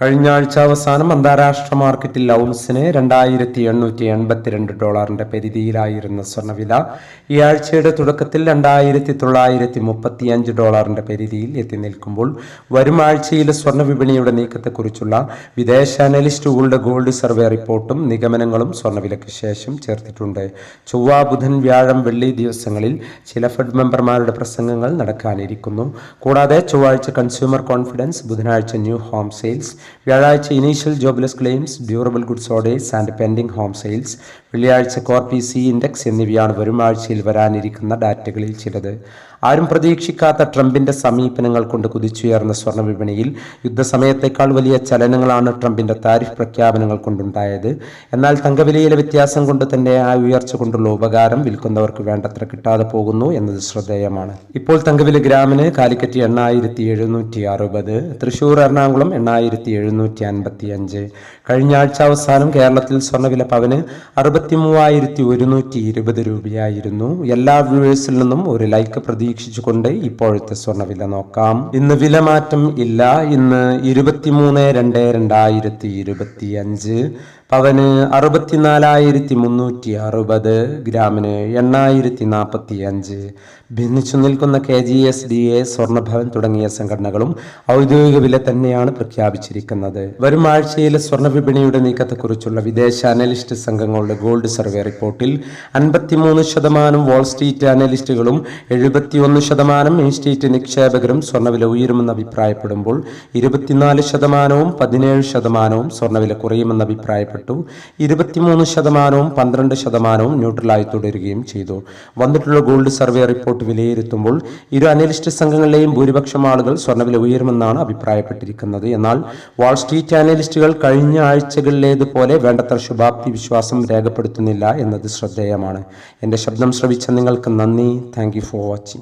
കഴിഞ്ഞ ആഴ്ച അവസാനം അന്താരാഷ്ട്ര മാർക്കറ്റിൽ ഔൺസിന് രണ്ടായിരത്തി എണ്ണൂറ്റി എൺപത്തിരണ്ട് ഡോളറിന്റെ പരിധിയിലായിരുന്ന സ്വർണവില ഈ ആഴ്ചയുടെ തുടക്കത്തിൽ രണ്ടായിരത്തി തൊള്ളായിരത്തി മുപ്പത്തി അഞ്ച് ഡോളറിന്റെ പരിധിയിൽ എത്തി നിൽക്കുമ്പോൾ വരും ആഴ്ചയിലെ സ്വർണ വിപണിയുടെ നീക്കത്തെക്കുറിച്ചുള്ള വിദേശ അനലിസ്റ്റുകളുടെ ഗോൾഡ് സർവേ റിപ്പോർട്ടും നിഗമനങ്ങളും സ്വർണവിലയ്ക്ക് ശേഷം ചേർത്തിട്ടുണ്ട്. ചൊവ്വ ബുധൻ വ്യാഴം വെള്ളി ദിവസങ്ങളിൽ ചില ഫെഡ് മെമ്പർമാരുടെ പ്രസംഗങ്ങൾ നടക്കാനിരിക്കുന്നു. കൂടാതെ ചൊവ്വാഴ്ച കൺസ്യൂമർ കോൺഫിഡൻസ് ബുധനാഴ്ച ന്യൂ ഹോം സെയിൽസ് വ്യാഴാഴ്ച initial jobless claims durable goods orders and pending home sales വെള്ളിയാഴ്ച കോർ പി സി ഇൻഡെക്സ് എന്നിവയാണ് വരും ആഴ്ചയിൽ വരാനിരിക്കുന്ന ഡാറ്റകളിൽ ചിലത്. ആരും പ്രതീക്ഷിക്കാത്ത ട്രംപിന്റെ സമീപനങ്ങൾ കൊണ്ട് കുതിച്ചുയർന്ന സ്വർണ വിപണിയിൽ യുദ്ധസമയത്തേക്കാൾ വലിയ ചലനങ്ങളാണ് ട്രംപിന്റെ താരിഫ് പ്രഖ്യാപനങ്ങൾ കൊണ്ടുണ്ടായത്. എന്നാൽ തങ്കവിലയിലെ വ്യത്യാസം കൊണ്ട് തന്നെ ആ ഉയർച്ച കൊണ്ടുള്ള ഉപകാരം വിൽക്കുന്നവർക്ക് വേണ്ടത്ര കിട്ടാതെ പോകുന്നു എന്നത് ശ്രദ്ധേയമാണ്. ഇപ്പോൾ തങ്കവില ഗ്രാമിന് കാലിക്കറ്റ് എണ്ണായിരത്തി എഴുന്നൂറ്റി അറുപത് തൃശൂർ എറണാകുളം എണ്ണായിരത്തി എഴുന്നൂറ്റി അൻപത്തി അഞ്ച് കഴിഞ്ഞ ആഴ്ച അവസാനം കേരളത്തിൽ സ്വർണവില പവന് അറുപത്തി മൂവായിരത്തി ഒരുന്നൂറ്റി ഇരുപത് രൂപയായിരുന്നു. എല്ലാ വ്യൂവേഴ്സിൽ നിന്നും ഒരു ലൈക്ക് പ്രതീക്ഷിച്ചുകൊണ്ട് ഇപ്പോഴത്തെ സ്വർണവില നോക്കാം. ഇന്ന് വില മാറ്റം ഇല്ല. ഇന്ന് ഇരുപത്തിമൂന്ന് രണ്ട് രണ്ടായിരത്തി ഇരുപത്തി അഞ്ച് പവന് അറുപത്തിനാലായിരത്തി മുന്നൂറ്റി അറുപത് ഗ്രാമിന് എണ്ണായിരത്തി നാൽപ്പത്തി അഞ്ച് ഭിന്നിച്ചു നിൽക്കുന്ന K G S D A സ്വർണഭവൻ തുടങ്ങിയ സംഘടനകളും ഔദ്യോഗിക വില തന്നെയാണ് പ്രഖ്യാപിച്ചിരിക്കുന്നത്. വരും ആഴ്ചയിലെ സ്വർണ വിപണിയുടെ നീക്കത്തെക്കുറിച്ചുള്ള വിദേശ അനലിസ്റ്റ് സംഘങ്ങളുടെ ഗോൾഡ് സർവേ റിപ്പോർട്ടിൽ അൻപത്തിമൂന്ന് ശതമാനം വാൾ അനലിസ്റ്റുകളും അനലിസ്റ്റുകളും എഴുപത്തിയൊന്ന് ശതമാനം ഇൻസ്റ്റീറ്റ് നിക്ഷേപകരും സ്വർണവില ഉയരുമെന്ന് അഭിപ്രായപ്പെടുമ്പോൾ ഇരുപത്തിനാല് ശതമാനവും പതിനേഴ് ശതമാനവും സ്വർണവില കുറയുമെന്ന് അഭിപ്രായപ്പെട്ടു. ഇരുപത്തിമൂന്ന് ശതമാനവും പന്ത്രണ്ട് ശതമാനവും ന്യൂട്രലായി തുടരുകയും ചെയ്തു. വന്നിട്ടുള്ള ഗോൾഡ് സർവേ റിപ്പോർട്ട് വിലയിരുത്തുമ്പോൾ ഇരു അനലിസ്റ്റ് സംഘങ്ങളിലെയും ഭൂരിപക്ഷം ആളുകൾ സ്വർണവില ഉയരുമെന്നാണ് അഭിപ്രായപ്പെട്ടിരിക്കുന്നത്. എന്നാൽ വാൾസ്ട്രീറ്റ് അനലിസ്റ്റുകൾ കഴിഞ്ഞ ആഴ്ചകളിലേതുപോലെ വേണ്ടത്ര ശുഭാപ്തി വിശ്വാസം രേഖപ്പെടുത്തുന്നില്ല എന്നത് ശ്രദ്ധേയമാണ്. എന്റെ ശബ്ദം ശ്രവിച്ച നിങ്ങൾക്ക് നന്ദി. Thank for watching.